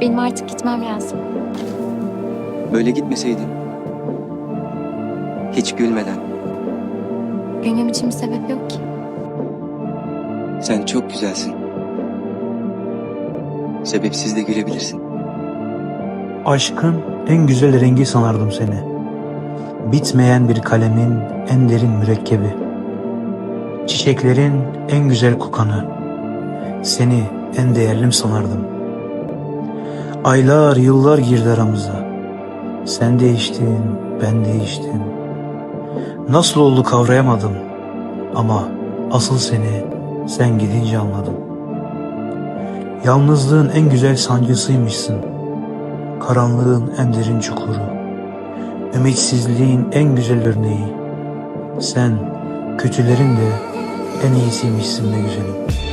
Benim artık gitmem lazım. Böyle gitmeseydin. Hiç gülmeden. Gülmem için bir sebep yok ki. Sen çok güzelsin. Sebepsiz de gülebilirsin. Aşkın en güzel rengi sanardım seni. Bitmeyen bir kalemin en derin mürekkebi. Çiçeklerin en güzel kokanı. Seni en değerlim sanardım. Aylar yıllar girdi aramıza. Sen değiştin, ben değiştim. Nasıl oldu kavrayamadım. Ama asıl seni sen gidince anladım. Yalnızlığın en güzel sancısıymışsın. Karanlığın en derin çukuru. Ümitsizliğin en güzel örneği. Sen kötülerin de en iyisiymişsin be güzelim.